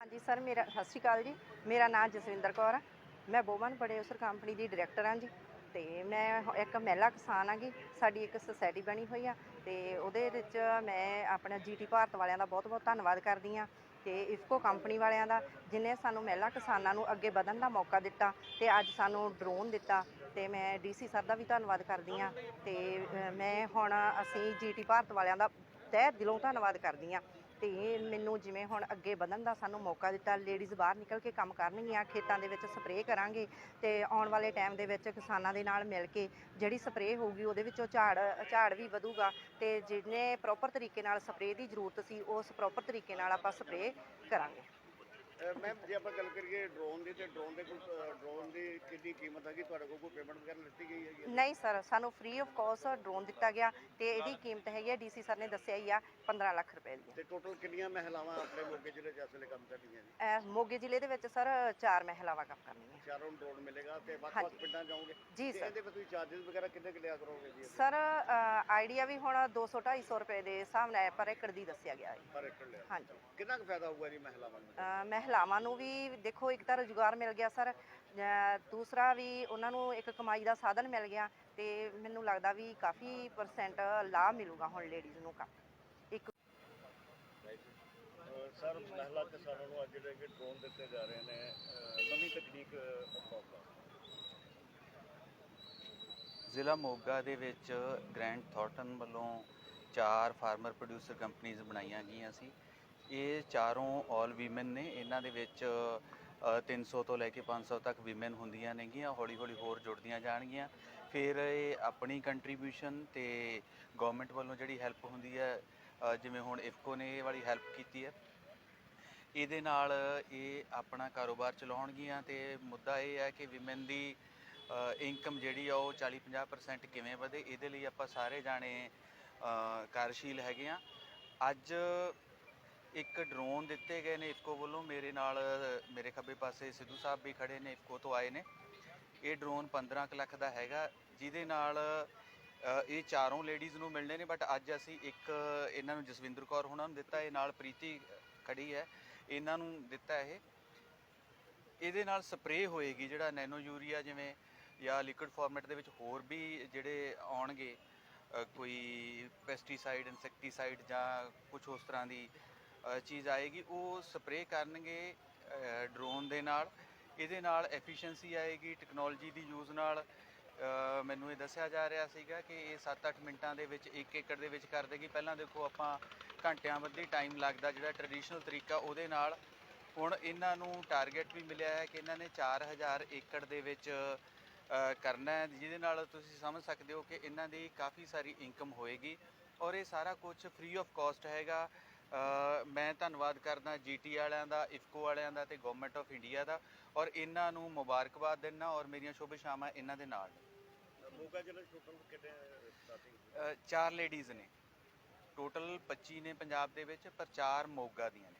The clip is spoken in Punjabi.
ਹਾਂਜੀ, ਸਰ, ਮੇਰਾ, ਸਤਿ ਸ਼੍ਰੀ ਅਕਾਲ ਜੀ। ਮੇਰਾ ਨਾਮ ਜਸਵਿੰਦਰ ਕੌਰ ਆ। ਮੈਂ ਬੋਮਨ ਬੜੇ ਉਸਰ ਕੰਪਨੀ ਦੀ ਡਾਇਰੈਕਟਰ ਹਾਂ ਜੀ। ਤੇ ਮੈਂ ਇੱਕ ਮਹਿਲਾ ਕਿਸਾਨ ਆਂਗੀ ਸਾਡੀ ਇੱਕ ਸੁਸਾਇਟੀ ਬਣੀ ਹੋਈ ਆ। ਤੇ ਉਹਦੇ ਵਿੱਚ ਮੈਂ ਆਪਣਾ ਜੀਟੀ ਭਾਰਤ ਵਾਲਿਆਂ ਦਾ ਬਹੁਤ ਬਹੁਤ ਧੰਨਵਾਦ ਕਰਦੀ ਆ। ਤੇ ਇਫਕੋ ਕੰਪਨੀ ਵਾਲਿਆਂ ਦਾ, ਜਿਨੇ ਸਾਨੂੰ ਮਹਿਲਾ ਕਿਸਾਨਾਂ ਨੂੰ ਅੱਗੇ ਵਧਣ ਦਾ ਮੌਕਾ ਦਿੱਤਾ ਤੇ ਅੱਜ ਸਾਨੂੰ ਡਰੋਨ ਦਿੱਤਾ ਤੇ ਮੈਂ ਡੀਸੀ ਸਰ ਦਾ ਵੀ ਧੰਨਵਾਦ ਕਰਦੀ ਆ। ਤੇ ਮੈਂ ਹੁਣ ਅਸੀਂ ਜੀਟੀ ਭਾਰਤ ਵਾਲਿਆਂ ਦਾ ਤਹਿ ਦਿਲੋਂ ਧੰਨਵਾਦ ਕਰਦੀ ਆ। ਤੇ ਮੈਨੂੰ ਜਿਵੇਂ ਹੁਣ ਅੱਗੇ ਵਧਣ ਦਾ ਸਾਨੂੰ ਮੌਕਾ ਦਿੱਤਾ ਲੇਡੀਜ਼ ਬਾਹਰ ਨਿਕਲ ਕੇ ਕੰਮ ਕਰਨਗੀਆਂ, ਖੇਤਾਂ ਦੇ ਵਿੱਚ ਸਪਰੇਅ ਕਰਾਂਗੇ ਤੇ ਆਉਣ ਵਾਲੇ ਟਾਈਮ ਦੇ ਵਿੱਚ ਕਿਸਾਨਾਂ ਦੇ ਨਾਲ ਮਿਲ ਕੇ ਜਿਹੜੀ ਸਪਰੇਅ ਹੋਊਗੀ ਉਹਦੇ ਵਿੱਚੋਂ ਝਾੜ ਝਾੜ ਵੀ ਵਧੂਗਾ ਤੇ ਜਿਹਨੇ ਪ੍ਰੋਪਰ ਤਰੀਕੇ ਨਾਲ ਸਪਰੇਅ ਦੀ ਜ਼ਰੂਰਤ ਸੀ, ਉਸ ਪ੍ਰੋਪਰ ਤਰੀਕੇ ਨਾਲ ਆਪਾਂ ਸਪਰੇਅ ਕਰਾਂਗੇ। ਮੈਮ ਜੇ ਆਪਾਂ ਗੱਲ ਕਰੀਏ ਡਰੋਨ ਦੀ ਤੇ ਡਰੋਨ ਦੇ ਕੋਈ ਡਰੋਨ ਦੀ ਕਿੰਨੀ ਕੀਮਤ ਹੈਗੀ? ਤੁਹਾਡੇ ਕੋਲ ਕੋਈ ਪੇਮੈਂਟ ਵਗੈਰਾ ਲਿੱਤੀ ਗਈ ਹੈਗੀ ਹੈ? ਨਹੀਂ ਸਰ ਸਾਨੂੰ ਫ੍ਰੀ ਆਫ ਕਾਸਟ ਡਰੋਨ ਦਿੱਤਾ ਗਿਆ ਤੇ ਇਹਦੀ ਕੀਮਤ ਹੈਗੀ ਹੈ ਡੀਸੀ ਸਰ ਨੇ ਦੱਸਿਆ ਹੀ ਆ 15 ਲੱਖ ਰੁਪਏ ਦੀ ਤੇ ਟੋਟਲ ਕਿੰਨੀਆਂ ਮਹਿਲਾਵਾਂ ਆਪਣੇ ਮੋਗੇ ਜ਼ਿਲ੍ਹੇ 'ਚ ਇਸ ਵੇਲੇ ਕੰਮ ਕਰ ਰਹੀਆਂ ਅਹ ਮੋਗੇ ਜ਼ਿਲ੍ਹੇ ਦੇ ਵਿੱਚ ਸਰ ਚਾਰ ਮਹਿਲਾਵਾਂ ਕੰਮ ਕਰਨੀਆਂ। ਚਾਰੋਂ ਨੂੰ ਡਰੋਨ ਮਿਲੇਗਾ ਤੇ ਵੱਖ-ਵੱਖ। ਪਿੰਡਾਂ ਜਾਓਗੇ? ਜੀ ਸਰ ਇਹਦੇ ਵਿੱਚ ਤੁਸੀਂ ਚਾਰजेस ਵਗੈਰਾ ਕਿੰਨੇ ਕਿ ਲਿਆ ਕਰੋਗੇ ਜੀ? ਸਰ ਆਈਡੀਆ ਵੀ ਹੁਣ 200 250 ਰੁਪਏ ਦੇ ਹਿਸਾਬ ਨਾਲ ਪਰ ਏਕੜ ਦੀ ਦੱਸਿਆ ਗਿਆ ਹੈ। ਪਰ ਏਕੜ ਲਿਆ। ਹਾਂਜੀ। ਕਿੰਨਾ ਕੁ ਫਾਇਦਾ ਹੋਊਗਾ ਜੀ ਮਹਿਲਾਵਾਂ ਨੂੰ? ਮਹਿਲਾਵਾਂ ਨੂੰ ਵੀ ਦੇਖੋ ਇੱਕ ਤਾਂ ਰੁਜ਼ਗਾਰ ਮਿਲ ਗਿਆ ਸਰ ਦੂਸਰਾ ਵੀ ਉਹਨਾਂ ਨੂੰ ਇੱਕ ਕਮਾਈ ਦਾ ਸਾਧਨ ਮਿਲ ਗਿਆ ਤੇ ਮੈਨੂੰ ਲੱਗਦਾ ਵੀ ਕਾਫੀ ਪਰਸੈਂਟ ਲਾਭ ਮਿਲੂਗਾ ਹੁਣ ਲੇਡੀਜ਼ ਨੂੰ ਕੰਮ। ਇੱਕ ਸਰ ਮਹਿਲਾ ਕਿਸਾਨਾਂ ਨੂੰ ਅੱਜ ਜਿਹੜੇ ਕਿ ਡਰੋਨ ਦਿੱਤੇ ਜਾ ਰਹੇ ਨੇ ਨਵੀਂ ਤਕਨੀਕ ਅਪਣਾਉਂਦਾ ਜ਼ਿਲ੍ਹਾ ਮੋਗਾ ਦੇ ਵਿੱਚ ਗ੍ਰੈਂਡ ਥਾਰਟਨ ਵੱਲੋਂ ਚਾਰ ਫਾਰਮਰ ਪ੍ਰੋਡਿਊਸਰ ਕੰਪਨੀਆਂ ਬਣਾਈਆਂ ਗਈਆਂ ਸੀ। ਇਹ ਚਾਰੋਂ 올 ਵੀਮਨ ਨੇ। ਇਹਨਾਂ ਦੇ ਵਿੱਚ ਅ, 300 ਤੋਂ ਲੈ ਕੇ 500 ਤੱਕ ਵੀਮਨ ਹੁੰਦੀਆਂ ਨੇਗੀਆਂ। ਹੌਲੀ ਹੌਲੀ ਹੋਰ ਜੁੜਦੀਆਂ ਜਾਣਗੀਆਂ। ਫਿਰ ਇਹ ਆਪਣੀ ਕੰਟਰੀਬਿਊਸ਼ਨ ਤੇ ਗਵਰਨਮੈਂਟ ਵੱਲੋਂ ਜਿਹੜੀ ਹੈਲਪ ਹੁੰਦੀ ਹੈ ਜਿਵੇਂ ਹੁਣ ਇਫਕੋ ਨੇ ਇਹ ਵਾਲੀ ਹੈਲਪ ਕੀਤੀ ਹੈ। ਇਹਦੇ ਨਾਲ ਇਹ ਆਪਣਾ ਕਾਰੋਬਾਰ ਚਲਾਉਣਗੀਆਂ ਤੇ ਮੁੱਦਾ ਇਹ ਹੈ ਕਿ ਵਿਮਨ ਦੀ ਇਨਕਮ ਜਿਹੜੀ ਆ ਉਹ 40-50% ਕਿਵੇਂ ਵਧੇ। ਇਹਦੇ ਲਈ ਆਪਾਂ ਸਾਰੇ ਜਾਣੇ ਕਾਰਜਸ਼ੀਲ ਹੈਗੇ ਆ। ਅੱਜ ਇੱਕ ਡਰੋਨ ਦਿੱਤੇ ਗਏ ਨੇ ਇਫਕੋ ਵੱਲੋਂ। ਮੇਰੇ ਨਾਲ, ਮੇਰੇ ਖੱਬੇ ਪਾਸੇ ਸਿੱਧੂ ਸਾਹਿਬ ਵੀ ਖੜੇ ਨੇ, ਇਫਕੋ ਤੋਂ ਆਏ ਨੇ। ਇਹ ਡਰੋਨ 15 ਕੁ ਲੱਖ ਦਾ ਹੈਗਾ, ਜਿਹਦੇ ਨਾਲ ਇਹ ਚਾਰੋਂ ਲੇਡੀਜ਼ ਨੂੰ ਮਿਲਣੇ ਨੇ ਬਟ ਅੱਜ ਅਸੀਂ ਇੱਕ, ਇਹਨਾਂ ਨੂੰ ਜਸਵਿੰਦਰ ਕੌਰ ਹੁਣਾਂ ਨੂੰ ਦਿੱਤਾ, ਇਹ ਨਾਲ ਪ੍ਰੀਤੀ ਖੜੀ ਹੈ, ਇਹਨਾਂ ਨੂੰ ਦਿੱਤਾ ਇਹ। ਇਹਦੇ ਨਾਲ ਸਪਰੇਅ ਹੋਏਗੀ ਜਿਹੜਾ ਨੈਨੋ ਯੂਰੀਆ ਜਿਵੇਂ, ਜਾਂ ਲਿਕੁਇਡ ਫਾਰਮੈਟ ਦੇ ਵਿੱਚ ਹੋਰ ਵੀ ਜਿਹੜੇ ਆਉਣਗੇ ਕੋਈ ਪੈਸਟੀਸਾਈਡ ਇਨਸੈਕਟੀਸਾਈਡ ਜਾਂ ਕੁਝ ਉਸ ਤਰ੍ਹਾਂ ਦੀ ਚੀਜ਼ ਆਏਗੀ, ਉਹ ਸਪਰੇਅ ਕਰਨਗੇ ਡਰੋਨ ਦੇ ਨਾਲ। ਇਹਦੇ ਨਾਲ ਐਫੀਸ਼ੀਐਂਸੀ ਆਏਗੀ ਟੈਕਨੋਲੋਜੀ ਦੀ ਯੂਜ਼ ਨਾਲ। ਮੈਨੂੰ ਇਹ ਦੱਸਿਆ ਜਾ ਰਿਹਾ ਸੀਗਾ ਕਿ ਇਹ 7-8 ਮਿੰਟਾਂ ਦੇ ਵਿੱਚ 1 ਏਕੜ ਦੇ ਵਿੱਚ ਕਰ ਦੇਗੀ। ਪਹਿਲਾਂ ਦੇਖੋ, ਆਪਾਂ ਘੰਟਿਆਂ ਬੱਧੀ ਟਾਈਮ ਲੱਗਦਾ, ਜਿਹੜਾ ਟ੍ਰੈਡੀਸ਼ਨਲ ਤਰੀਕਾ, ਉਹਦੇ ਨਾਲ। ਹੁਣ ਇਹਨਾਂ ਨੂੰ ਟਾਰਗੇਟ ਵੀ ਮਿਲਿਆ ਹੈ ਕਿ ਇਹਨਾਂ ਨੇ 4000 ਏਕੜ ਦੇ ਵਿੱਚ ਕਰਨਾ ਹੈ। ਜਿਹਦੇ ਨਾਲ ਤੁਸੀਂ ਸਮਝ ਸਕਦੇ ਹੋ ਕਿ ਇਹਨਾਂ ਦੀ ਕਾਫੀ ਸਾਰੀ ਇਨਕਮ ਹੋਏਗੀ। ਔਰ ਇਹ ਸਾਰਾ ਕੁਝ ਫ੍ਰੀ ਆਫ ਕਾਸਟ ਹੈਗਾ। ਮੈਂ ਧੰਨਵਾਦ ਕਰਦਾ ਜੀਟੀ ਵਾਲਿਆਂ ਦਾ ਇਫਕੋ ਵਾਲਿਆਂ ਦਾ ਤੇ ਗਵਰਨਮੈਂਟ ਆਫ ਇੰਡੀਆ ਦਾ ਔਰ ਇਹਨਾਂ ਨੂੰ ਮੁਬਾਰਕਬਾਦ ਦਿੰਦਾ ਔਰ ਮੇਰੀਆਂ ਸ਼ੁਭ ਸ਼ਾਮਾਂ ਇਹਨਾਂ ਦੇ ਨਾਲ। ਮੋਗਾ ਜ਼ਿਲ੍ਹੇ ਟੋਟਲ ਕਿੰਨੇ ਸਟਾਰਟਿੰਗ ਚਾਰ ਲੇਡੀਜ਼ ਨੇ ਟੋਟਲ 25 ਨੇ ਪੰਜਾਬ ਦੇ ਵਿੱਚ ਪਰ ਚਾਰ ਮੋਗਾ ਦੀਆਂ ਨੇ